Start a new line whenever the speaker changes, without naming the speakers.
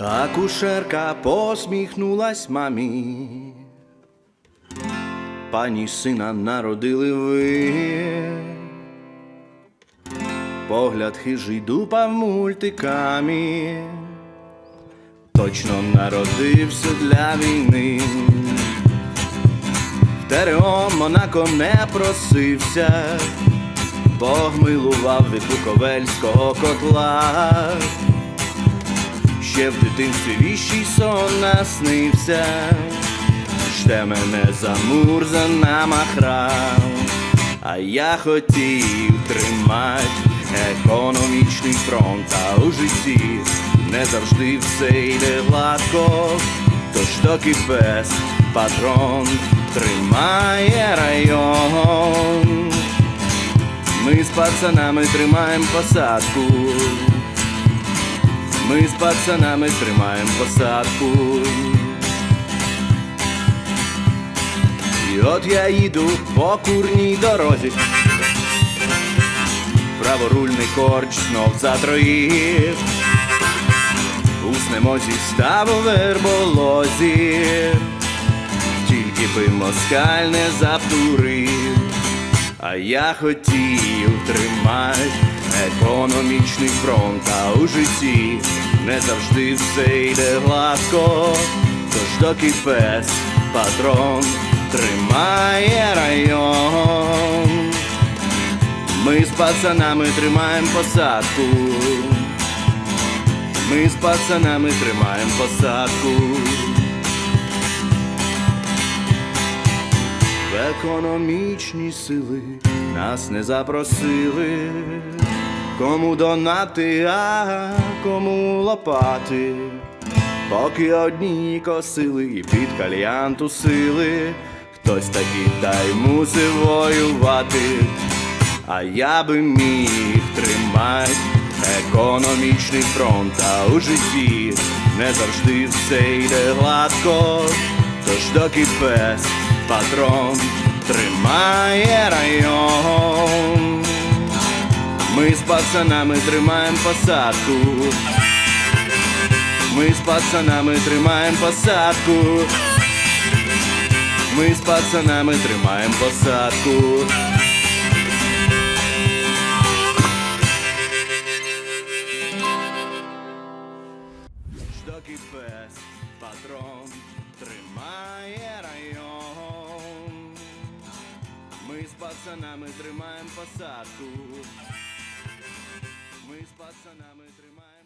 Акушерка посміхнулась мамі. Пані сина народили ви. Погляд хижий дупа в мультикамі. Точно народився для війни. В ТРО Монако не просився, Бог милував від Буковельського котла. Ще в дитинстві віщий сон наснився, Жде мене замурзана махра, а я хотів тримать економічний фронт, а у житті не завжди все йде гладко, тож доки пес патрон тримає район. Ми з пацанами тримаємо посадку. Ми з пацанами тримаємо посадку. І от я їду по курній дорозі. Праворульний корч знов затроїв. Уснемо зі ставу верболозі. Тільки би москаль не заптурив. А я хотів тримать економічний фронт, а у житті не завжди все йде гладко. Тож доки пес патрон тримає район. Ми з пацанами тримаємо посадку. Ми з пацанами тримаємо посадку. В економічні сили нас не запросили, кому донати, а кому лопати, поки одні косили і під кальян тусили, хтось таки та й мусив воювати, а я би міг тримать економічний фронт, а у житті не завжди все йде гладко, тож доки пес патрон тримає район. Ми з пацанами тримаємо посадку. Ми з пацанами тримаємо посадку. Ми з пацанами тримаємо посадку. Доки пес патрон тримає район. Ми з пацанами тримаємо посадку. Ми з пацанами тримаємо.